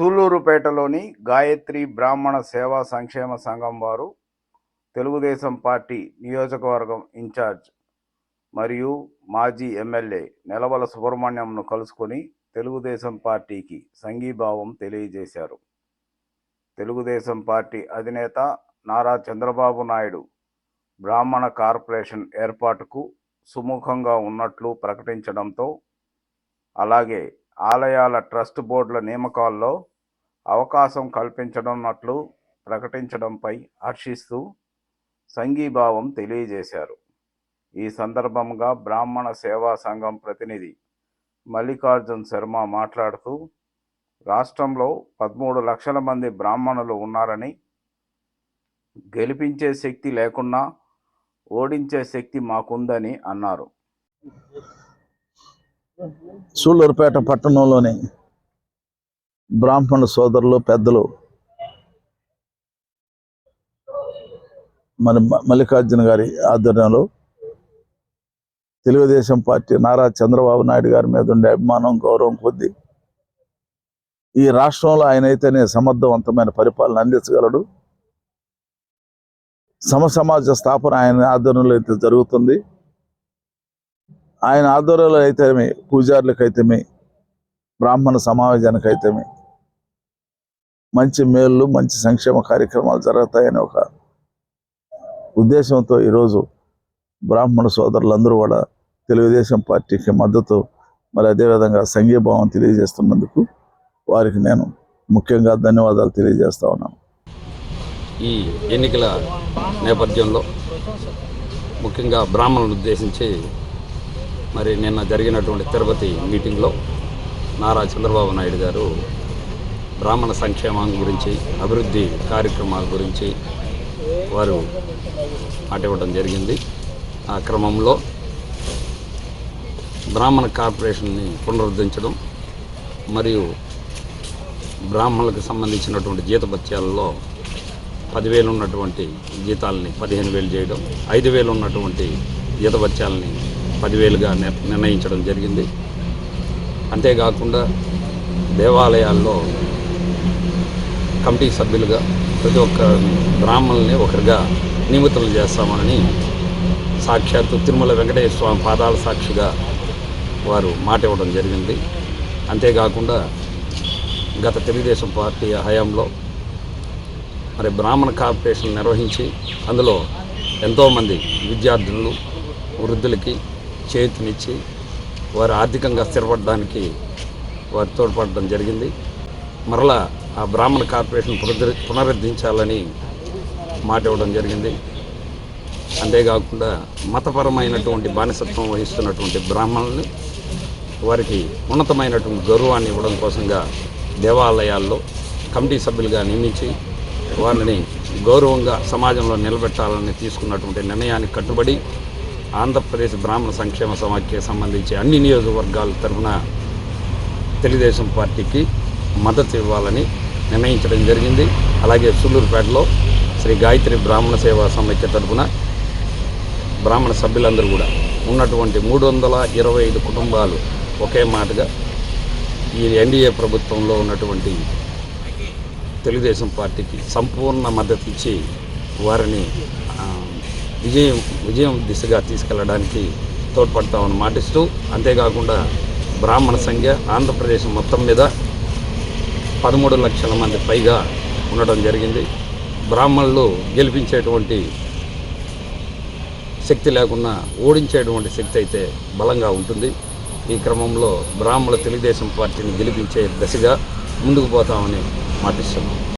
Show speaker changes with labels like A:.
A: సూళ్ళూరుపేటలోని గాయత్రి బ్రాహ్మణ సేవా సంక్షేమ సంఘం వారు తెలుగుదేశం పార్టీ నియోజకవర్గం ఇన్ఛార్జ్ మరియు మాజీ ఎమ్మెల్యే నెలవల సుబ్రహ్మణ్యంను కలుసుకొని తెలుగుదేశం పార్టీకి సంఘీభావం తెలియజేశారు తెలుగుదేశం పార్టీ అధినేత నారా చంద్రబాబు నాయుడు బ్రాహ్మణ కార్పొరేషన్ ఏర్పాటుకు సుముఖంగా ఉన్నట్లు ప్రకటించడంతో అలాగే ఆలయాల ట్రస్ట్ బోర్డుల నియామకాల్లో అవకాశం కల్పించనున్నట్లు ప్రకటించడంపై హర్షిస్తూ సంఘీభావం తెలియజేశారు ఈ సందర్భంగా బ్రాహ్మణ సేవా సంఘం ప్రతినిధి మల్లికార్జున్ శర్మ మాట్లాడుతూ రాష్ట్రంలో పదమూడు లక్షల మంది బ్రాహ్మణులు ఉన్నారని గెలిపించే శక్తి లేకున్నా ఓడించే శక్తి మాకుందని అన్నారు
B: సూళ్ళూరుపేట పట్టణంలోని బ్రాహ్మణ సోదరులు పెద్దలు మన మల్లికార్జున గారి ఆధ్వర్యంలో తెలుగుదేశం పార్టీ నారా చంద్రబాబు నాయుడు గారి మీద ఉండే అభిమానం గౌరవం కొద్ది ఈ రాష్ట్రంలో ఆయనైతేనే సమర్థవంతమైన పరిపాలన అందించగలడు సమసమాజ స్థాపన ఆయన ఆధ్వర్యంలో అయితే జరుగుతుంది ఆయన ఆధ్వర్యంలో అయితేమి పూజారులకైతేమి బ్రాహ్మణ అయితేమి మంచి మేళ్ళు మంచి సంక్షేమ కార్యక్రమాలు జరుగుతాయని ఒక ఉద్దేశంతో ఈరోజు బ్రాహ్మణ సోదరులందరూ కూడా తెలుగుదేశం పార్టీకి మద్దతు మరి అదేవిధంగా సంఘీభావం తెలియజేస్తున్నందుకు వారికి నేను ముఖ్యంగా ధన్యవాదాలు తెలియజేస్తా ఉన్నాను
C: ఈ ఎన్నికల నేపథ్యంలో ముఖ్యంగా బ్రాహ్మణులను ఉద్దేశించి మరి నిన్న జరిగినటువంటి తిరుపతి మీటింగ్లో నారా చంద్రబాబు నాయుడు గారు బ్రాహ్మణ సంక్షేమం గురించి అభివృద్ధి కార్యక్రమాల గురించి వారు మాట ఇవ్వడం జరిగింది ఆ క్రమంలో బ్రాహ్మణ కార్పొరేషన్ని పునరుద్ధరించడం మరియు బ్రాహ్మణులకు సంబంధించినటువంటి జీతభత్యాలలో పదివేలు ఉన్నటువంటి జీతాలని పదిహేను వేలు చేయడం ఐదు వేలు ఉన్నటువంటి జీతభత్యాలని పదివేలుగా నిర్ణయించడం జరిగింది అంతేకాకుండా దేవాలయాల్లో కమిటీ సభ్యులుగా ప్రతి ఒక్క బ్రాహ్మణుల్ని ఒకరిగా నియమితులు చేస్తామని సాక్షాత్తు తిరుమల వెంకటేశ్వర స్వామి పాదాల సాక్షిగా వారు మాట ఇవ్వడం జరిగింది అంతేకాకుండా గత తెలుగుదేశం పార్టీ హయాంలో మరి బ్రాహ్మణ కార్పొరేషన్ నిర్వహించి అందులో ఎంతోమంది విద్యార్థులు వృద్ధులకి చేతినిచ్చి వారు ఆర్థికంగా స్థిరపడడానికి వారు తోడ్పడడం జరిగింది మరలా ఆ బ్రాహ్మణ కార్పొరేషన్ పునరుద్ధ పునరుద్ధరించాలని మాట ఇవ్వడం జరిగింది అంతేకాకుండా మతపరమైనటువంటి బానిసత్వం వహిస్తున్నటువంటి బ్రాహ్మణులు వారికి ఉన్నతమైనటువంటి గౌరవాన్ని ఇవ్వడం కోసంగా దేవాలయాల్లో కమిటీ సభ్యులుగా నియమించి వారిని గౌరవంగా సమాజంలో నిలబెట్టాలని తీసుకున్నటువంటి నిర్ణయానికి కట్టుబడి ఆంధ్రప్రదేశ్ బ్రాహ్మణ సంక్షేమ సమాఖ్యకి సంబంధించి అన్ని నియోజకవర్గాల తరఫున తెలుగుదేశం పార్టీకి మద్దతు ఇవ్వాలని నిర్ణయించడం జరిగింది అలాగే సూళ్ళూరుపేటలో శ్రీ గాయత్రి బ్రాహ్మణ సేవా సమైక్య తరఫున బ్రాహ్మణ సభ్యులందరూ కూడా ఉన్నటువంటి మూడు వందల ఇరవై ఐదు కుటుంబాలు ఒకే మాటగా ఈ ఎన్డీఏ ప్రభుత్వంలో ఉన్నటువంటి తెలుగుదేశం పార్టీకి సంపూర్ణ మద్దతు ఇచ్చి వారిని విజయం విజయం దిశగా తీసుకెళ్లడానికి తోడ్పడతామని మాటిస్తూ అంతేకాకుండా బ్రాహ్మణ సంఖ్య ఆంధ్రప్రదేశ్ మొత్తం మీద పదమూడు లక్షల మంది పైగా ఉండడం జరిగింది బ్రాహ్మణులు గెలిపించేటువంటి శక్తి లేకుండా ఓడించేటువంటి శక్తి అయితే బలంగా ఉంటుంది ఈ క్రమంలో బ్రాహ్మణ తెలుగుదేశం పార్టీని గెలిపించే దశగా ముందుకు పోతామని మాటిస్తున్నాం